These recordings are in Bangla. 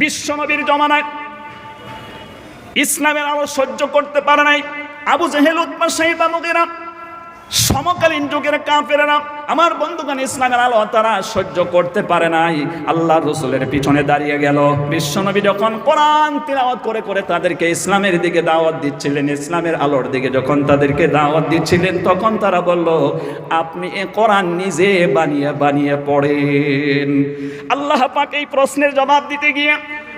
বিশ্বনবীর জমানায় ইসলামের আলো সহ্য করতে পারে নাই। আবু জেহেল উৎমা সাহিবা মুগেরা সমকালীন যুগের কাফেরা আমার বন্ধুগণ ইসলামের আলো তারা সহ্য করতে পারে নাই। আল্লাহ রসুলের পিছনে দাঁড়িয়ে গেল। বিশ্বনবী যখন কোরআন তিলাওয়াত করে করে তাদেরকে ইসলামের দিকে দাওয়াত দিচ্ছিলেন, ইসলামের আলোর দিকে যখন তাদেরকে দাওয়াত দিচ্ছিলেন, তখন তারা বলল, আপনি এ কোরআন নিজে বানিয়ে বানিয়ে পড়েন। আল্লাহ পাক এই প্রশ্নের জবাব দিতে গিয়ে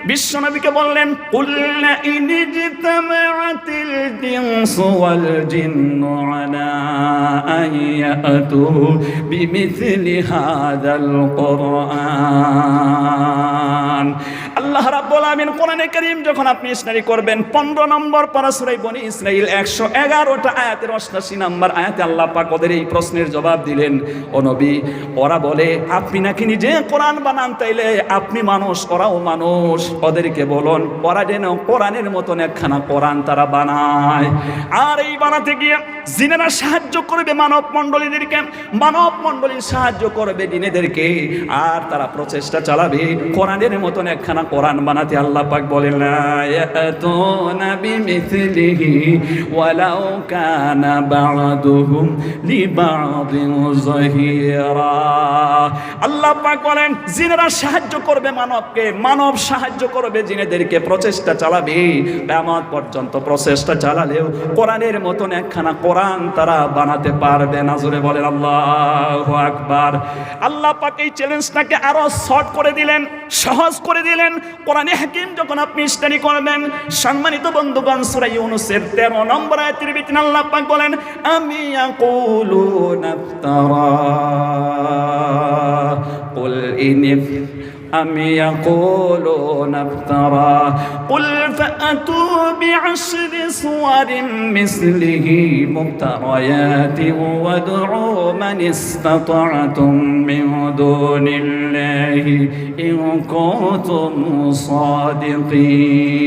বিশ্বনবীকে বললেন কুল্লা ইনিজতামাআতিল জিনসু ওয়াল জিন্নু আলা আন ইয়াতু কুরআন। রাব্বুল কোরআনে কারীম যখন আপনি ইসনারি করবেন 15 নম্বর পারা সূরা বনি ইসরাইল 111টা আয়াতের 88 নম্বর আয়াতে আল্লাহ পাক ওদের এই প্রশ্নের জবাব দিলেন, ও নবী, ওরা বলে, আপনি নাকি নিজে কোরআন বানান তাইলে? আপনি মানুষ, ওরাও মানুষ। ওদেরকে বলুন, ওরা যেন কোরআনের মতন একখানা কোরআন তারা বানায়। আর এই বানাতে গিয়ে জিনেরা সাহায্য করবে মানব মণ্ডলীদেরকে, মানব মণ্ডলী সাহায্য করবে দিনেদেরকে আর তারা প্রচেষ্টা চালাবে। কোরআনের মতন একখানা কোরআন বানাতে আল্লাহ পাক বলেন, লা ইয়াতুনা বিমিথলিহি ওয়ালাউ কানা বা'দুহুম লিবা'দিন যহিরা। আল্লাহ পাক বলেন, জিনেরা সাহায্য করবে মানবকে, মানব সাহায্য করবে জিনেদেরকে, প্রচেষ্টা চালাবে। কিয়ামত পর্যন্ত প্রচেষ্টা চালালেও কোরআনের মতন একখানা কোরআন তারা বানাতে পারবে না, জোরে বলেন আল্লাহু আকবার। আল্লাহ পাক এই চ্যালেঞ্জটাকে আরও শর্ট করে দিলেন, সহজ করে দিলেন। কোরআনে হাকিম যখন আপনি স্টাডি করবেন, সম্মানিত বন্ধুগণ, সূরা ইউনূসের 13 নম্বর আয়াতের ভিতরে আল্লাহ পাক বলেন, আমি ইয়াকুলুনা ইফতারা قل إن أم يقولون افترى قل فأتوا بعشر صور مثله مفتريات وادعوا من استطعتم من دون الله إن كنتم صادقين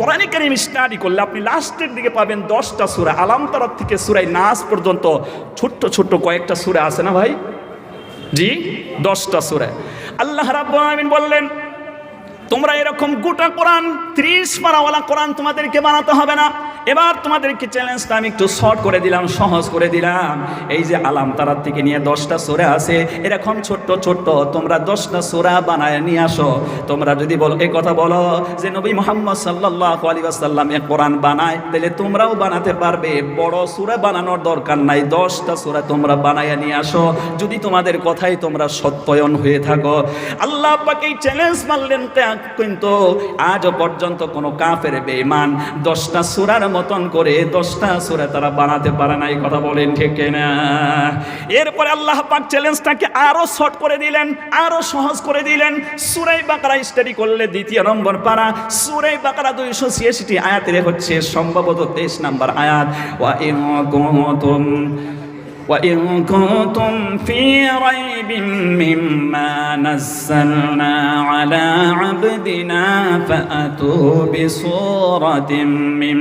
কোরআনে কারিম স্টাডি করলে আপনি লাস্টের দিকে পাবেন দশটা সুরা আলাম তারার থেকে সুরাই নাস পর্যন্ত ছোট্ট ছোট্ট কয়েকটা সুরা আছে না ভাই জি, দশটা সুরে। আল্লাহ আলামিন বললেন, তোমরা এরকম গোটা কোরআন, ত্রিশ পারাওয়ালা কোরআন তোমাদেরকে বানাতে হবে না। এবার তোমাদেরকে চ্যালেঞ্জটা আমি একটু শর্ট করে দিলাম, সহজ করে দিলাম। এই যে আলাম তারার থেকে নিয়ে দশটা সোরা আছে, এরকম ছোট্ট ছোট্ট তোমরা দশটা সোরা বানায় নিয়ে আসো। তোমরা যদি বলো এই কথা বলো যে নবী মোহাম্মদ সাল্লাহ আলী আসাল্লাম এক কোরআন বানায়, তাহলে তোমরাও বানাতে পারবে। বড় সুরা বানানোর দরকার নাই, দশটা সুরা তোমরা বানায় নিয়ে আসো। যদি তোমাদের কথাই তোমরা সত্যয়ন হয়ে থাকো। আল্লাহ পাকে চ্যালেঞ্জ মারলেন কিন্তু আজও পর্যন্ত কোনো কাফের বেঈমান দশটা সুরার মতন করে দশটা সুরে তারা বানাতে পারে না এই কথা বলেন ঠিক না এরপরে আল্লাহ পাক চ্যালেঞ্জটাকে আরও শর্ট করে দিলেন, আরও সহজ করে দিলেন। সুরাই বাকরা স্টাডি করলে দ্বিতীয় নম্বর পারা। সুরাই বাঁকড়া দুইশো ছিয়াশিটি আয়াতের হচ্ছে সম্ভবত তেইশ নম্বর আয়াত। ওয়া وإن كنتم في ريب مما نزلنا على عبدنا فأتوا بصورة من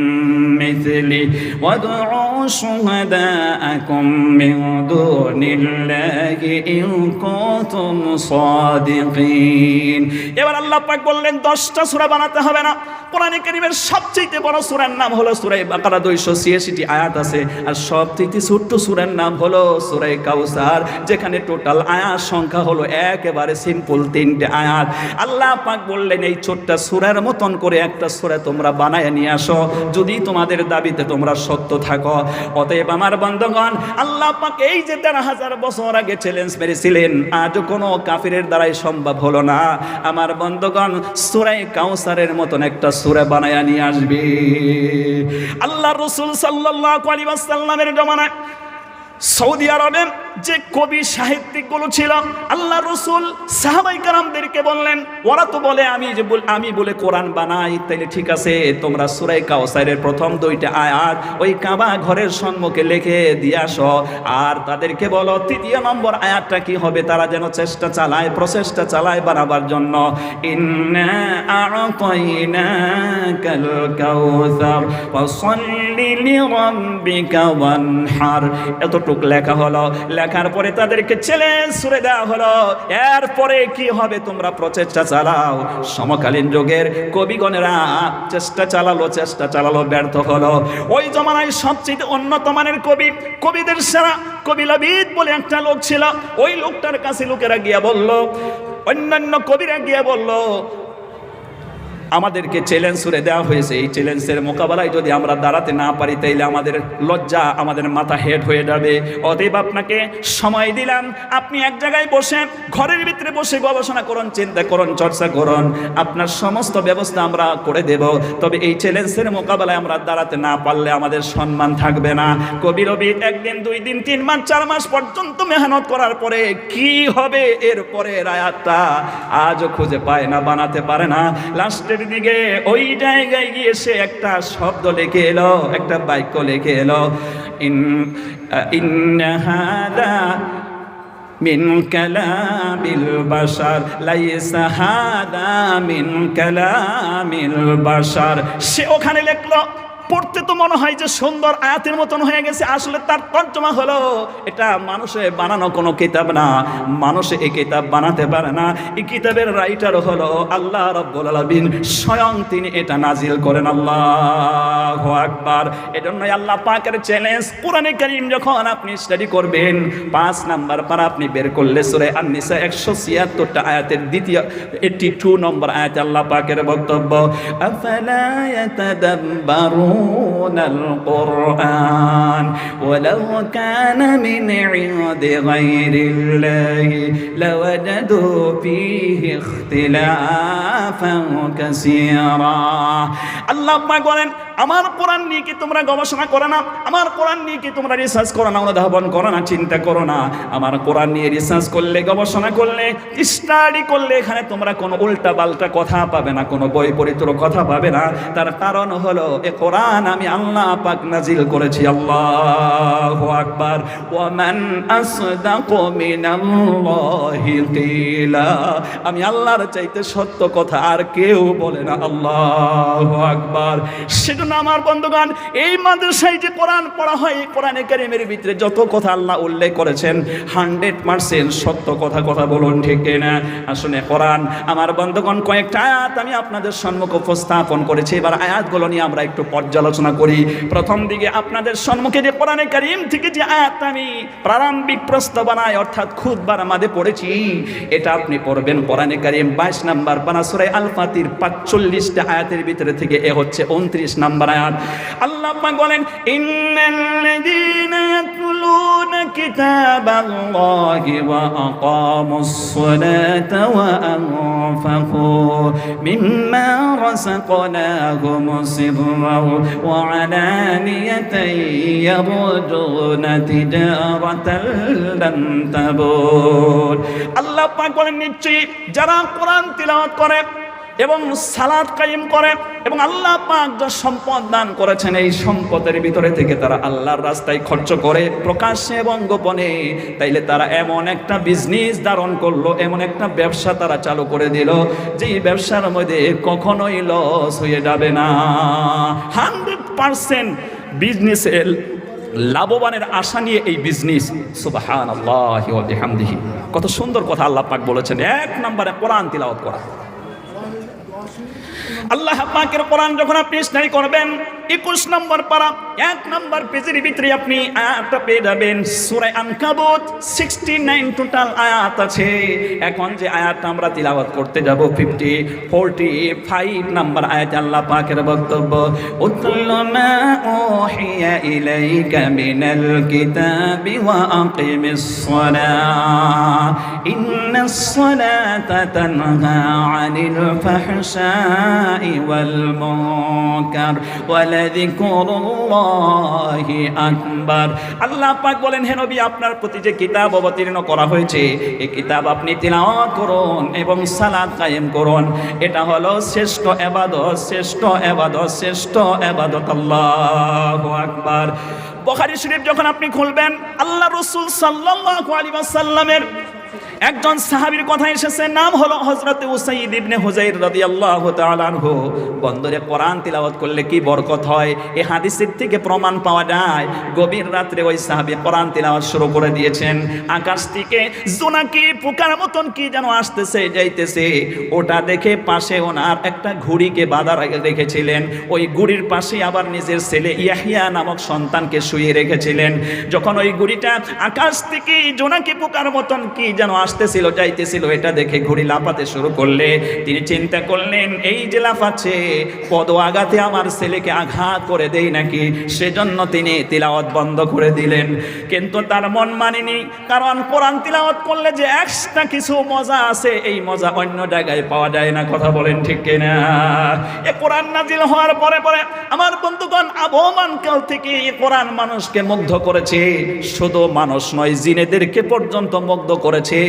مثله وادعوا شهداءكم من دون الله إن كنتم صادقين এবার আল্লাহ পাক বললেন দশটা সূরা বানাতে হবে না কোরআনে কারীমের সবচেয়ে বড় সূরার নাম হলো সূরা বাকারা 286টি আয়াত আছে আর সবচেয়ে ছোট্ট সূরার নাম হলো সূরা কাউসার যেখানে টোটাল আয়াত সংখ্যা হলো একেবারে সিম্পল তিনটে আয়াত আল্লাহ পাক বললেন এই ছোট্ট সূরার মতন করে একটা সূরা তোমরা বানায় নিয়ে আসো যদি তোমাদের দাবিতে তোমরা সত্য থাকো অতএব আমার বন্ধগণ, আল্লাহ পাক এই যে দেড় হাজার বছর আগে চ্যালেঞ্জ মেরেছিলেন, আজও কোনো কাফিরের দ্বারাই সম্ভব হলো না। আমার বন্ধগণ সুরাই কাউসারের মতন একটা সুরা বানায়া নিয়ে আসবে। আল্লাহ রসুল সাল্লাহ আলী ওয়াসাল্লামের জমানায় সৌদি আরবে যে কবি সাহিত্যিকগুলো ছিল, আল্লাহ রসুল সাহাবাই কারামদেরকে বললেন, ওরা তো বলে, আমি যে আমি বলে কোরআন বানাই, তাইলে ঠিক আছে, তোমরা সুরাই কাউসারের প্রথম দুইটা আয়াত ওই কাবা ঘরের সম্মুখে লিখে দিয়ে আসো। আর তাদেরকে বলো, তৃতীয় নম্বর আয়াতটা কি হবে? তারা যেন চেষ্টা চালায়, প্রচেষ্টা চালায় বানাবার জন্য। এতটুক লেখা হলো রাখার পরে তাদেরকে চ্যালেঞ্জ ছুড়ে দেওয়া হলো। এরপরে কি হবে তোমরা প্রচেষ্টা চালাও। সমকালীন যুগের কবিগণেরা চেষ্টা চালালো চেষ্টা চালালো, ব্যর্থ হলো। ওই জমানায় সবচেয়ে উন্নত মানের কবি, কবিদের সেরা কবিলাবিদ বলে একটা লোক ছিল। ওই লোকটার কাছে লোকেরা গিয়া বলল, অন্যান্য কবিরা গিয়া বলল আমাদেরকে চ্যালেঞ্জ করে দেওয়া হয়েছে। এই চ্যালেঞ্জের মোকাবেলায় যদি আমরা দাঁড়াতে না পারি, তাইলে আমাদের লজ্জা আমাদের মাথা হেড হয়ে যাবে। অতএব আপনাকে সময় দিলাম। আপনি এক জায়গায় বসে, ঘরের ভিতরে বসে গবেষণা করুন, চিন্তা করুন, চর্চা করুন। আপনার সমস্ত ব্যবস্থা আমরা করে দেব। তবে এই চ্যালেঞ্জের মোকাবেলায় আমরা দাঁড়াতে না পারলে আমাদের সম্মান থাকবে না। কবি রবি একদিন, দুই দিন, তিন মাস, চার মাস পর্যন্ত মেহনত করার পরে কি হবে? এরপরে রায়াতটা আজও খুঁজে পায় না, বানাতে পারে না। রাস্তার দিকে ওই জায়গায় গিয়ে সে একটা শব্দ লেখে এলো, একটা বাক্য লেখে এলো। ইন মিন মিন কালামিল বাসার সে ওখানে লেখলো পড়তে তো মনে হয় যে সুন্দর আয়াতের মতন হয়ে গেছে, আসলে তার তর্জমা হলো, এটা মানুষে বানানো কোনো কিতাব না, মানুষে এই কিতাব বানাতে পারে না। এই কিতাবের রাইটার হলো আল্লাহ রব্বুল আলামিন, স্বয়ং তিনি এটা নাজিল করেন, আল্লাহ আকবার। এজন্যই আল্লাহ পাকের চ্যালেঞ্জ কোরআনে কারীম যখন আপনি স্টাডি করবেন, পাঁচ নাম্বার পারা আপনি বের করলে সূরা আন-নিসা 176টা আয়াতের দ্বিতীয় 82 নম্বর আয়াতে আল্লাহ পাকের বক্তব্য, আফালা يتلون القرآن ولو كان من عند غير الله لوجدوا فيه اختلافا كثيرا. الله أكبر. আমার কোরআন নিয়ে কি তোমরা গবেষণা করো না? আমার কোরআন নিয়ে কি তোমরা রিসার্চ করো না, অনুধাবন করো না, চিন্তা করো না। আমার কোরআন নিয়ে রিসার্চ করলে, গবেষণা করলে স্টাডি করলে এখানে তোমরা কোনো উল্টা পাল্টা কথা পাবে না, কোনো বই পরিত্র কথা পাবে না। তার কারণ হলো, এ কোরআন আমি আল্লাহ পাক নাজিল করেছি, আল্লাহ আকবার। ওয়ামান আসদাকু মিনাল্লাহি আমি আল্লাহর চাইতে সত্য কথা আর কেউ বলে না, আল্লাহ আকবার। সেজন্য আমার বন্ধুগণ, এই মাদ্রাসায় যে কোরআন পড়া হয়, এই কোরআনে কারিমের ভিতরে যত কথা আল্লাহ উল্লেখ করেছেন, হান্ড্রেড পার্সেন্ট সত্য কথা কথা বলুন ঠিক না আসলে কোরআন, আমার বন্ধুগণ, কয়েকটা আয়াত আমি আপনাদের সম্মুখে উপস্থাপন করেছি। এবার আয়াতগুলো নিয়ে আমরা একটু পর্যালোচনা করি। প্রথম দিকে আপনাদের সম্মুখে যে কোরআনে কারিম থেকে যে আয়াত আমি প্রারম্ভিক প্রস্তাবনায় অর্থাৎ খুদবার আমাদের পড়েছি, এটা আপনি পড়বেন কোরআনে কারিম। বাইশ নাম্বার বানাসুরাই আল ফাতির পাঁচচল্লিশটা আয়াতের ভিতরে থেকে এ হচ্ছে, উনত্রিশ নাম্বার আয়াত আল্লাহ পাক বলেন, ইন্নাল্লাযীনা ইয়াতলুনা কিতাবাল্লাহি ওয়া আকামুস সালাতা ওয়া আনফাকু মিম্মা রাযাকনাহুম সিররাও ওয়া আলানিয়াতান ইয়ারজুনা তিজারাতান লান তাবুর আল্লাহ পাক বলেন, নিশ্চয়ই যারা কোরআন তিলাওয়াত করে এবং সালাদ কায়েম করে এবং আল্লাহ পাক যা সম্পদ দান করেছেন এই সম্পদের ভিতরে থেকে তারা আল্লাহর রাস্তায় খরচ করে প্রকাশ্যে এবং গোপনে। তাইলে তারা এমন একটা বিজনেস ধারণ করল, এমন একটা ব্যবসা তারা চালু করে দিল যে ব্যবসার মধ্যে কখনোই লস হয়ে যাবে না। হান্ড্রেড পারসেন্ট বিজনেসের লাভবানের আশা নিয়ে এই বিজনেস সুবাহান আল্লাহ কত সুন্দর কথা আল্লাহ পাক বলেছেন। এক নম্বরে কোরআন তিলাওয়াত করা। আল্লাহ পাকের কোরআন যখন আপনি স্টাডি করবেন, একুশ নম্বর পারা, এক নম্বর পেজের ভিতরে আপনি আয়াতটা পেয়ে যাবেন। সুরাই আনকাবুত সিক্সটি নাইন টোটাল আয়াত আছে। এখন যে আয়াতটা আমরা তিলাওয়াত করতে যাব ফিফটি ফোরটি ফাইভ নাম্বার আয়াত আল্লাহ পাকের বক্তব্য উতল মা ওহিয়া ইলাইকা মিনাল কিতাবি ওয়া আকিমিস সালাহ ইন্নাস সালাতা তানহা আনিল ফাহশাই ওয়াল মুনকার ওয়ালাযিকরুল্লাহি আকবার আল্লাহ পাক বলেন, হে নবী, আপনার প্রতি যে কিতাব অবতীর্ণ করা হয়েছে, এই কিতাব আপনি তিলাওয়াত করুন এবং সালাত কায়েম করুন। এটা হলো শ্রেষ্ঠ এবাদত শ্রেষ্ঠ এবাদত শ্রেষ্ঠ এবাদত। আল্লাহু আকবার। বুখারী শরীফ যখন আপনি খুলবেন, আল্লাহ রাসূল সাল্লাল্লাহু আলাইহি ওয়াসাল্লামের একজন সাহাবীর কথা এসেছে, নাম হলো হযরত উসাইদ ইবনে হুজাইর রাদিয়াল্লাহু তাআলা আনহু। বন্দরে কোরআন তিলাওয়াত করলে কি বরকত হয়? এই হাদিসের থেকে প্রমাণ পাওয়া যায়, গভীর রাত্রে ওই সাহাবী কোরআন তিলাওয়াত শুরু করে দিয়েছেন। আকাশ থেকে জোনাকি পোকার মতন কি যেন আসতেছে, যাইতেছে। ওটা দেখে পাশে ওনার একটা ঘুড়িকে বাধা রেখেছিলেন। ওই ঘুড়ির পাশে আবার নিজের ছেলে ইয়াহিয়া নামক সন্তানকে শুয়ে রেখেছিলেন। যখন ওই ঘুড়িটা আকাশ থেকে জোনাকি পোকার মতন কি যেন আসতেছিল, যাইতেছিল, এটা দেখে ঘুড়ি লাফাতে শুরু করলে। তিনি চিন্তা করলেন, এই যে লাফাচ্ছে পদ আঘাতে আমার ছেলেকে আঘাত করে দেই নাকি? সেজন্য তিনি তিলাওয়াত বন্ধ করে দিলেন। কিন্তু তার মন মানেনি, কারণ কোরআন তিলাওয়াত করলে যে এক্সট্রা কিছু মজা আছে, এই মজা অন্য জায়গায় পাওয়া যায় না, কথা বলেন ঠিক কিনা? এ কোরআন নাজিল হওয়ার পরে পরে আমার বন্ধুগণ আবহমান কাল থেকে কোরআন মানুষকে মুগ্ধ করেছে। শুধু মানুষ নয়, জিনেদেরকে পর্যন্ত মুগ্ধ করেছে।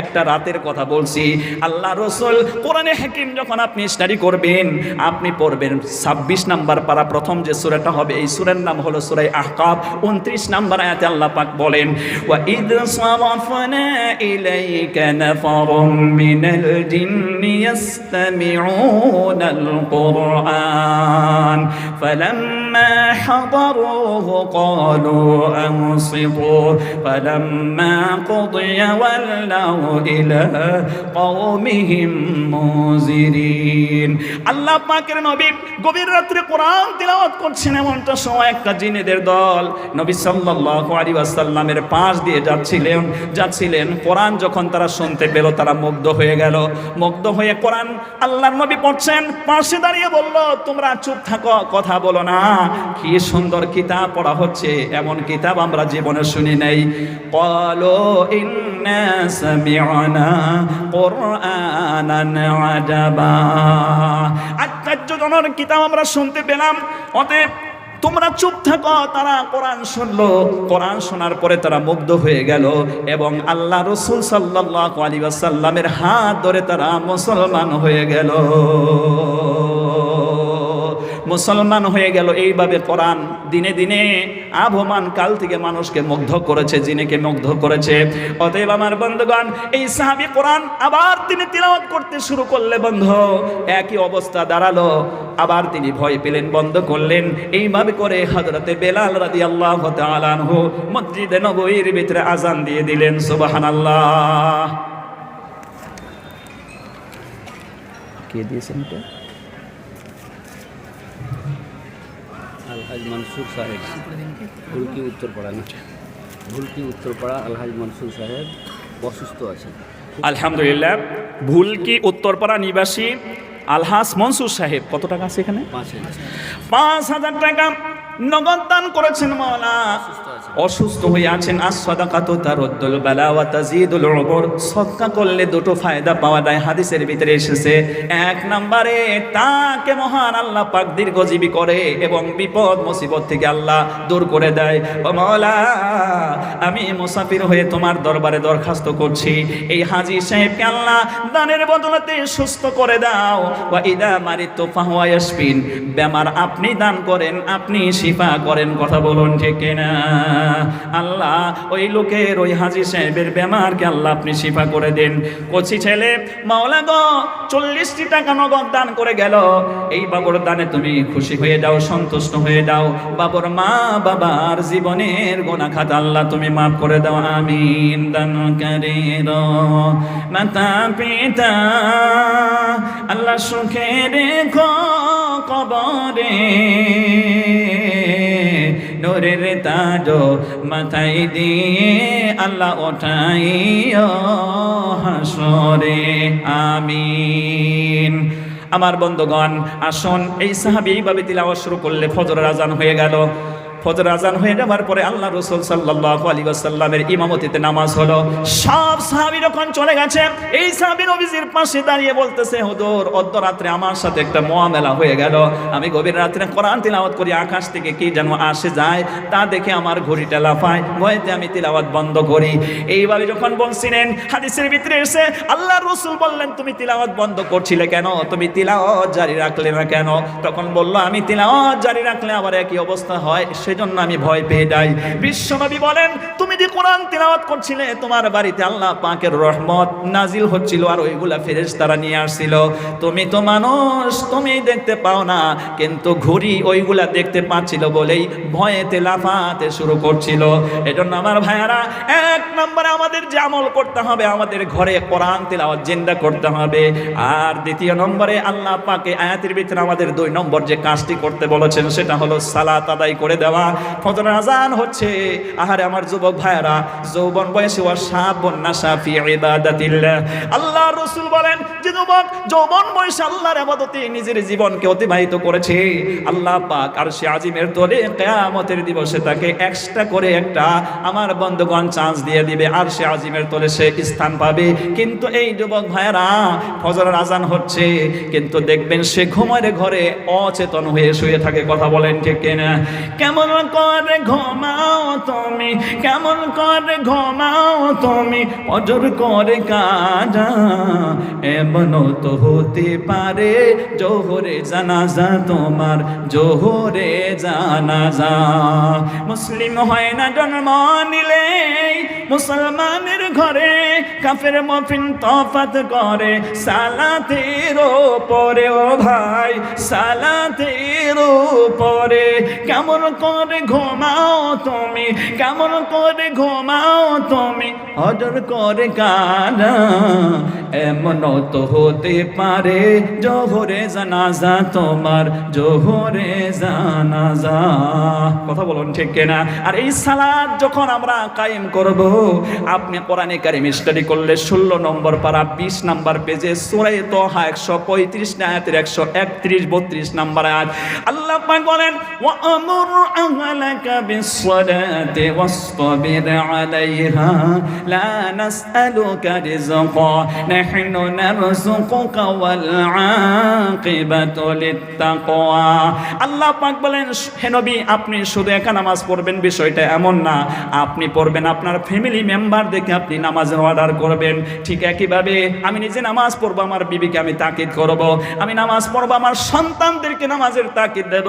একটা রাতের কথা বলছি। আল্লাহ রসুল কোরআনে হাকিম যখন আপনি স্টাডি করবেন, আপনি পড়বেন ছাব্বিশ নাম্বার পারা প্রথম যে সুরাটা হবে, এই সুরের নাম হলো সুরাই আহকাব উনত্রিশ নাম্বার আয়াতে আল্লাহ পাক বলেন কুরআন ফালাম্মা হাদারুহু ক্বালু আনসিতু ফালাম্মা কুদিয়া ওয়াল্লাউ ইলা কওমিহিম মুনজিরিন আল্লাহ পাকের নবী গভীর রাত্রে কোরআন তিলাওয়াত করছেন এমনটা সময় একটা জিনেদের দল নবী সাল্লাল্লাহু আলাইহি ওয়াসাল্লামের পাশ দিয়ে যাচ্ছিলেন যাচ্ছিলেন। কোরআন যখন তারা শুনতে পেল, তারা মুগ্ধ হয়ে গেল। মুগ্ধ হয়ে কোরআন আল্লাহর নবী পড়ছেন, পাশে দাঁড়িয়ে বলল, তোমরা চুপ থাকো, কথা বলো না। কি সুন্দর কিতাব পড়া হচ্ছে, এমন কিতাব আমরা জীবনে শুনি নাই। কলো আশ্চর্যজনক কিতাব আমরা শুনতে পেলাম। অতএব তোমরা চুপ থাকো, তারা কোরআন শুনলো। কোরআন শোনার পরে তারা মুগ্ধ হয়ে গেল এবং আল্লাহ রসুল সাল্লাহ আলী সাল্লামের হাত ধরে তারা মুসলমান হয়ে গেল। মুসলমান হয়ে গেল এইভাবে কোরআন দিনে দিনে আবহমান কাল থেকে মানুষকে মুগ্ধ করেছে, জিনেকে মুগ্ধ করেছে। অতএব আমার বন্ধুগণ, এই সাহাবি কোরআন আবার তিনি তিলাওয়াত করতে শুরু করলে বন্ধ, একই অবস্থা দাঁড়াল। আবার তিনি ভয় পেলেন, বন্ধ করলেন। এইভাবে করে হজরতে বেলাল রাদি আল্লাহ তালানহু মসজিদে নবীর ভিতরে আজান দিয়ে দিলেন সুবাহান আল্লাহ কে দিয়েছেন এটা? আলহাজ মনসুর সাহেব। ভুলকি উত্তরপাড়া না? ভুলকি উত্তরপাড়া আলহাজ মনসুর সাহেব অসুস্থ আছেন। আলহামদুলিল্লাহ। ভুলকি উত্তরপাড়া নিবাসী আলহাস মনসুর সাহেব কত টাকা আছে এখানে? পাঁচ হাজার। টাকা নগদ দান করেছেন মাওলা অসুস্থ হয়ে আছেন। আসসাদাকাতু তারুদ্দুল বালা ওয়া তাজিদুল উমর। সদকা করলে দুটো ফায়দা পাওয়া যায়। হাদিসের ভিতরে এসেছে, এক নম্বরে তাকে মহান আল্লাহ পাক দীর্ঘজীবী করে এবং বিপদ, মুসিবত থেকে আল্লাহ দূর করে দেয়। ও মাওলা, আমি মুসাফির হয়ে তোমার দরবারে দরখাস্ত করছি। এই হাজি সাহেবকে আল্লাহ দানের বদলতে সুস্থ করে দাও। ওয়া ইদা মারিতু ফাহুয়া ইয়াশফিন। বেমার আপনি দান করেন, আপনি শিফা করেন। কথা বলুন ঠিক না আল্লাহ, ওই লোকের ওই হাজি সাহেবের বেমারকে আল্লাহ আপনি শিফা করে দেন। কচি ছেলে, মাওলা গো, চল্লিশটি টাকা নগদ দান করে গেল। এই বাবর দানে তুমি খুশি হয়ে যাও, সন্তুষ্ট হয়ে যাও। বাবর মা বাবার জীবনের গোনা খাতা আল্লাহ তুমি মাফ করে দাও, আমিন। দান কারীর মাতা পিতা, আল্লাহ সুখে রেখো কবরে। নোরের তাজ মাথায় দিয়ে আল্লাহ ওঠাইও হাসরে, আমিন। আমার বন্ধুগণ, আসুন, এই সাহাবি এইভাবে তিলাওয়া শুরু করলে ফজর আজান হয়ে গেল। ফজর আজান হয়ে যাওয়ার পরে আল্লাহ রসুল সাল্লাহ আলী আসাল্লামের ইমামতিতে নামাজ হলো। সব সাহাবি যখন চলে গেছে। এই সাহাবি নবীজির পাশে দাঁড়িয়ে বলতেছে হুদুর অর্ধরাত্রে আমার সাথে একটা মোয়ামেলা হয়ে গেল। আমি গভীর রাত্রে কোরআন তিলাওয়াত করি, আকাশ থেকে কি যেন আসে যায়, তা দেখে আমার ঘড়িটা লাফায়, ভয়েতে আমি তিলাওয়াত বন্ধ করি। এইভাবে যখন বলছিলেন, হাদিসের ভিতরে এসে আল্লাহ রসুল বললেন, তুমি তিলাওয়াত বন্ধ করছিলে কেন? তুমি তিলাওয়াত জারি রাখলে না কেন? তখন বলল, আমি তিলাওয়াত জারি রাখলে আবার একই অবস্থা হয় সেজন্য আমি ভয় পেয়ে যাই। বিশ্বনবী বলেন, তুমি যে কোরআন তিলাওয়াত করছিলে, তোমার বাড়িতে আল্লাহ পাকের রহমত নাজিল হচ্ছিল আর ওইগুলা ফেরেশ তারা নিয়ে আসছিল। তুমি তো মানুষ তুমি দেখতে পাও না, কিন্তু ঘুরি ওইগুলা দেখতে পাচ্ছিল বলেই ভয়েতে লাফাতে শুরু করছিল। এজন্য আমার ভাইয়ারা, এক নম্বরে আমাদের যে আমল করতে হবে, আমাদের ঘরে কোরআন তেলাওয়াত জিন্দা করতে হবে। আর দ্বিতীয় নম্বরে আল্লাহ পাকে আয়াতের ভিতরে আমাদের দুই নম্বর যে কাজটি করতে বলেছেন, সেটা হলো সালাত আদায় করে দেওয়া। ফজর আজান হচ্ছে। আহারে আমার যুবক ভাইয়ারা, যৌবন বয়সে ওয়া শাবুন নাশা ফি ইবাদাতিল্লাহ। আল্লাহ রাসূল বলেন, যে যুবক যৌবন বয়সে আল্লাহর ইবাদতে নিজের জীবনকে অতিবাহিত করেছে, আল্লাহ পাক আর সে আজিমের তোলে কিয়ামতের দিবসে তাকে এক্সট্রা করে একটা আমার বন্ধুগণ চান্স দিয়ে দিবে, আর সে আজিমের তোলে সে স্থান পাবে। কিন্তু এই যুবক ভাইয়েরা ফজরের আজান হচ্ছে, কিন্তু দেখবেন সে ঘুমের ঘরে অচেতন হয়ে শুয়ে থাকে, কথা বলেন ঠিক কিনা? কেমন করে ঘুমাও তুমি? কেমন করে ঘুমাও তুমি? অজর করে কাজা এমন তো হতে পারে জোহরে জানাজা তোমার, জোহরে জানাজা। মুসলিম হয় না জন্ম নিলে মুসলমানের ঘরে কাফের মফিন তফাত করে। সালাতের পরে ও ভাই, সালাতের পরে কেমন করে করে ঘুমাও তুমি? কেমন করে ঘুমাও তুমি? হজর করে কারা? এমন তো হতে পারে জহরে জানাজা তোমার, জহরে জানাজা। কথা বলুন ঠিক কিনা? আর এই সালাদ যখন আমরা কায়েম করব, আপনি কোরআনে কারিম স্টাডি করলে ষোলো নম্বর পারা বিশ নম্বর পেজে সোরাই তোহা একশো পঁয়ত্রিশ না একশো একত্রিশ, বত্রিশ নম্বর আয়াত। আল্লাহ বলেন أهلك بالصلاة واصطبر عليها لا نسألك رزقا نحن نرزقك والعاقبة للتقوى আল্লাহ পাক বলেন হে নবী আপনি শুধু একা নামাজ পড়বেন বিষয়টা এমন না আপনি পড়বেন আপনার ফ্যামিলি মেম্বার দেখে আপনি নামাজের অর্ডার করবেন ঠিক একইভাবে আমি নিজে নামাজ পড়বো আমার বিবিকে আমি তাকিদ করব আমি নামাজ পড়বো আমার সন্তানদেরকে নামাজের তাকিদ দেব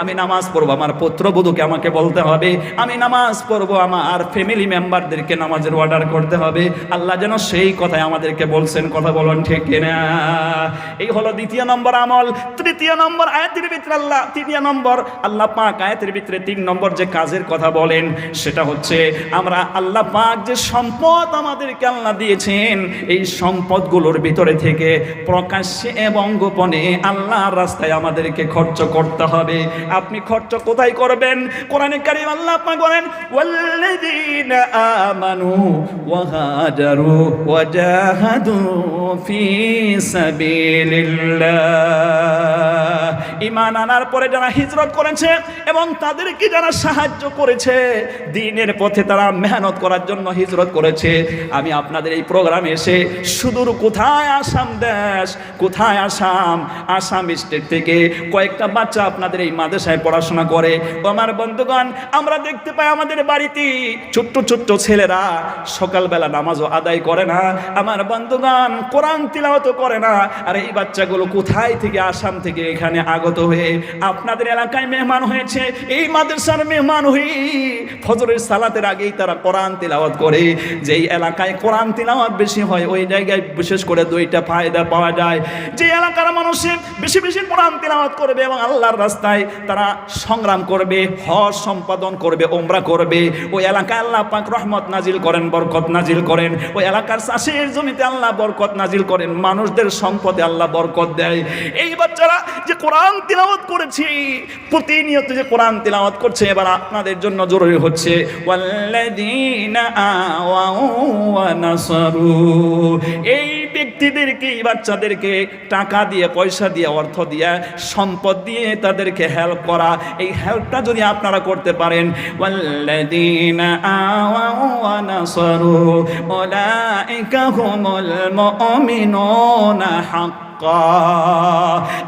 আমি নামাজ পড়বো আমার পুত্রবধূকে আমাকে বলতে হবে, আমি নামাজ পড়ব, আমার ফ্যামিলি মেম্বারদেরকে নামাজের অর্ডার করতে হবে। আল্লাহ যেন সেই কথাই আমাদেরকে বলছেন, কথা বলুন ঠিক কিনা? এই হলো দ্বিতীয় নম্বর আমল। তৃতীয় নম্বর আয়াতের ভিতরে আল্লাহ, তৃতীয় নম্বর, আল্লাহ পাক আয়াতের ভিতরে তিন নম্বর যে কাজের কথা বলেন, সেটা হচ্ছে আমরা আল্লাহ পাক যে সম্পদ আমাদেরকে আল্লাহ দিয়েছেন, এই সম্পদগুলোর ভিতরে থেকে প্রকাশ্যে এবং গোপনে আল্লাহর রাস্তায় আমাদেরকে খরচ করতে হবে। আপনি খরচ কোথায় করবেন? কোরআনে কারিম আল্লাহ পাক বলেন, ওয়াল্লাযীনা আমানু ওয়া হাজারু ওয়া জাহাদু ফি সাবিলিল্লাহ। ঈমান আনার পরে যারা হিজরত করেছে এবং তাদেরকে যারা সাহায্য করেছে, দিনের পথে তারা মেহনত করার জন্য হিজরত করেছে। আমি আপনাদের এই প্রোগ্রামে এসে সুদূর কোথায় আসাম দেশ, কোথায় আসাম? আসাম স্টেট থেকে কয়েকটা বাচ্চা আপনাদের এই মাদ্রাসায় পড়াশোনা করে আমার বন্ধুগণ, আমরা দেখতে পাই আমাদের বাড়িতে ছোট্ট ছোট্ট ছেলেরা সকালবেলা নামাজও আদায় করে না। আমার বন্ধুগণ, কোরআন তিলাওয়াতও করে না। আর এই বাচ্চাগুলো কোথায় থেকে, আসাম থেকে এখানে আগত হয়ে আপনাদের এলাকায় মেহমান হয়েছে, এই মাদ্রাসার মেহমান হয়ে ফজরের সালাতের আগেই তারা কোরআন তিলাওয়াত করে। যেই এলাকায় কোরআন তিলাওয়াত বেশি হয়, ওই জায়গায় বিশেষ করে দুইটা ফায়দা পাওয়া যায়। যে এলাকার মানুষে বেশি বেশি কোরআন তিলাওয়াত করবে এবং আল্লাহর রাস্তায় তারা সংগ্রাম করবে। হজ সম্পাদন করবে ওমরা করবে। ওই এলাকায় আল্লাহ পাক রহমত নাজিল করেন, বরকত নাজিল করেন। ওই এলাকার চাষের জমিতে আল্লাহ বরকত নাজিল করেন, মানুষদের সম্পদে আল্লাহ বরকত দেয়। এই বাচ্চারা যে কোরআন তিলাওয়াত করেছি, প্রতিনিয়ত যে কোরআন তিলাওয়াত করছে, এবার আপনাদের জন্য জরুরি হচ্ছে এই ব্যক্তিদেরকে, এই বাচ্চাদেরকে টাকা দিয়ে, পয়সা দিয়ে, অর্থ দিয়ে, সম্পদ দিয়ে তাদেরকে হেল্প করা। এই হেল্পটা যদি আপনারা করতে পারেন। ওয়াল্লাযীনা আওয়াউ ওয়া নাসারু, উলাইকা হুমুল মুমিনুনা হাক্কা।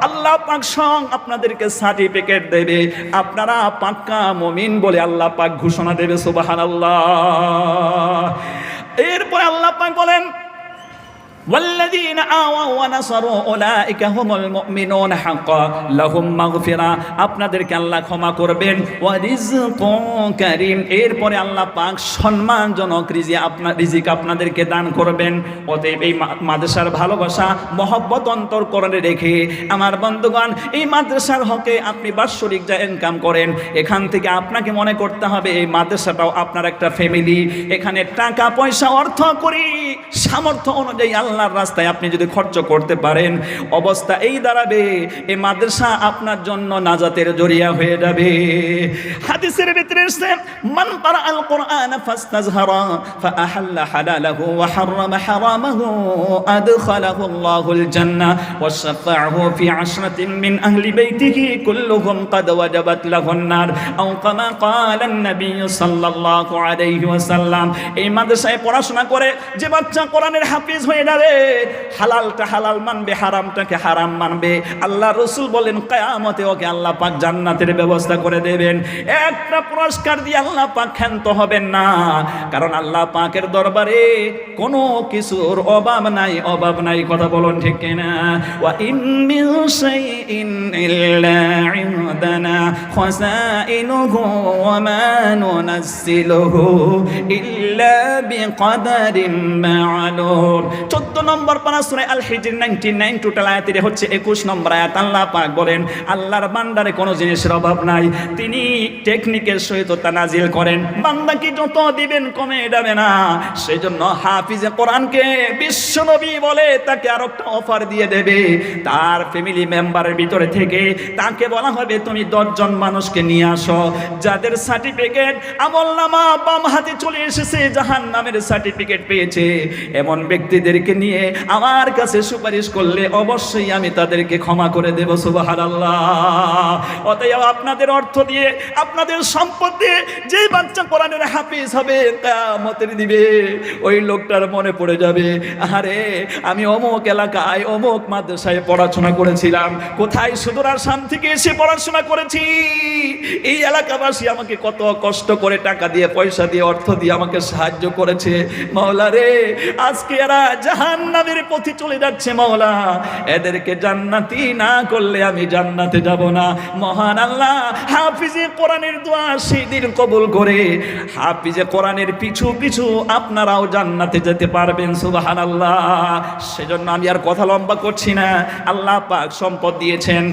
আল্লাহ পাক সং আপনাদেরকে সার্টিফিকেট দেবে। আপনারা পাক্কা মমিন বলে আল্লাহ পাক ঘোষণা দেবে, সুবহানাল্লাহ। এরপরে আল্লাহ পাক বলেন والذين آووا ونصروا أولئك هم المؤمنون حقا لهم مغفرة আপনাদেরকে আল্লাহ ক্ষমা করবেন ওয়া রিজকুন কারীম এরপরে আল্লাহ পাক সম্মানজনক রিজি আপনার রিজিক আপনাদেরকে দান করবেন অতএব এই মা- মাদ্রাসার ভালোবাসা মহব্বত অন্তর করে রেখে আমার বন্ধুগণ এই মাদ্রাসার হকে আপনি বাৎসরিক যা ইনকাম করেন এখান থেকে আপনাকে মনে করতে হবে এই মাদ্রাসাটাও আপনার একটা ফ্যামিলি এখানে টাকা পয়সা অর্থ করি সামর্থ্য অনুযায়ী আল্লাহর রাস্তায় আপনি যদি খরচ করতে পারেন অবস্থা এই দাঁড়াবে এই মাদ্রাসা আপনার জন্য নাজাতের জরিয়া হয়ে যাবে হাদিসের ভিতরে এসেছে মান কারা আল কোরআন ফাস্তাজহারা ফাআহাল্লা হালালাহু ওয়া হারামা হারামাহু আদখালাহু আল্লাহুল জান্নাহ ওয়া শাফাআহু ফি আশরাতিন মিন আহলি বাইতিহি কুল্লুহুম قد وجبت له النار أو كما قال النبي صلى الله عليه وسلم এই মাদ্রাসায় পড়াশোনা করে যে বাচ্চা কোরআনের হাফিজ হয়ে যাবে হালালটা হালাল মানবে, হারামটাকে হারাম মানবে। আল্লাহ রসুল বলেন, কায়ামতে ওকে আল্লাহ পাক জান্নাতের ব্যবস্থা করে দেবেন। একটা পুরস্কার দিয়ে আল্লাহ পাক ক্ষান্ত হবেন না। কারণ আল্লাহ পাকের দরবারে কোনো কিছুর অভাব নাই অভাব নাই, কথা বলুন ঠিক কিনা? ওয়া ইন মিন শাইইন ইল্লা ইনদানা ওয়া মা নুনাজ্জিলুহু ইল্লা বিকদারিন মা'লুম। 14 নম্বর পারা সূরা আল হিজর 99 টোটাল আয়াতের হচ্ছে 21 নম্বর আয়াত। আল্লাহ পাক বলেন, আল্লাহর বান্দারে কোনো জিনিসের অভাব নাই। তিনি টেকনিকের সহিত তা নাজিল করেন বান্দাকে যত দিবেন কমে যাবে না। সেই জন্য হাফিজে কোরআনকে বিশ্বনবী বলে তাকে আর একটা অফার দিয়ে দেবে। তার ফ্যামিলি মেম্বারের ভিতরে থেকে তাকে বলা হবে, তুমি দশজন মানুষকে নিয়ে আসো। যাদের সার্টিফিকেট আমল নামা বাম হাতে চলে এসেছে জাহান নামের সার্টিফিকেট পেয়েছে। এমন ব্যক্তিদেরকে নিয়ে আমার কাছে সুপারিশ করলে অবশ্যই আমি তাদেরকে ক্ষমা করে দেব সুবাহার আল্লাহ অতএব আপনাদের অর্থ দিয়ে, আপনাদের সম্পদ দিয়ে যে বাচ্চা কোরআনের হাফিজ হবে কামতের দিবে, ওই লোকটার মনে পড়ে যাবে আরে আমি অমুক এলাকায়, অমুক মাদ্রাসায় পড়াশোনা করেছিলাম, কোথায় সুদূর আসাম থেকে এসে পড়াশোনা করেছি? এই এলাকাবাসী আমাকে কত কষ্ট করে টাকা দিয়ে, পয়সা দিয়ে, অর্থ দিয়ে আমাকে সাহায্য করেছে। মাওলা আজকে এরা জাহান নামের পথে চলে যাচ্ছে মাওলা। এদেরকে জান্নাতি না করলে আমি জান্নাতে যাব না। মহান আল্লাহ, হাফিজে কোরআনের দোয়া সেই দিন কবুল করে। হাফিজে কোরআনের পিছু পিছু আপনারাও জান্নাতে যেতে পারবেন সুবাহান আল্লাহ সেজন্য আমি আর কথা লম্বা করছি না। আল্লাহ পাক সম্পদ দিয়েছেন।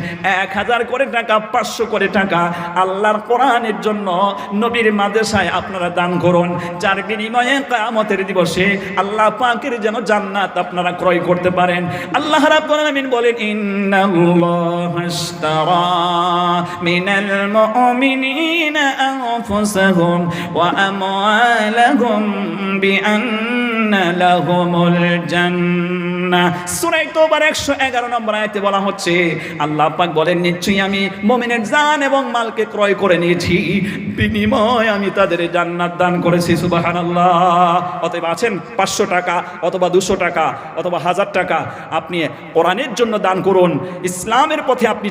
এক হাজার করে টাকা, পাঁচশো করে টাকা আল্লাহর কোরআনের জন্য নবীর মাদ্রাসায় আপনারা দান করুন। যার বিনিময়ে কামতের দিবসে আল্লাহ পাকের যেন জান্নাত আপনারা ক্রয় করতে পারেন। আল্লাহ রাব্বুল আলামিন বলেন, ইন্নাল্লাহ আশতারা মিনাল মুমিনিনা আনফুসাহুম ওয়া আমওয়ালাহুম বিআন্না লাহুমুল জান্নাহ। সূরা তোবার 111 নম্বর আয়াতে বলা হচ্ছে, আল্লাহ পাক বলেন, নিশ্চয়ই আমি মুমিনের জান এবং মালকে ক্রয় করে নিয়েছি। বিনিময় আমি তাদের জান্নাত দান করেছি, সুবহানাল্লাহ। অতএব আছেন পাঁচশো টাকা অথবা দুশো টাকা। অথবা হাজার টাকা আপনি কোরআনের জন্য দান করুন। ইসলামের পথে আপনি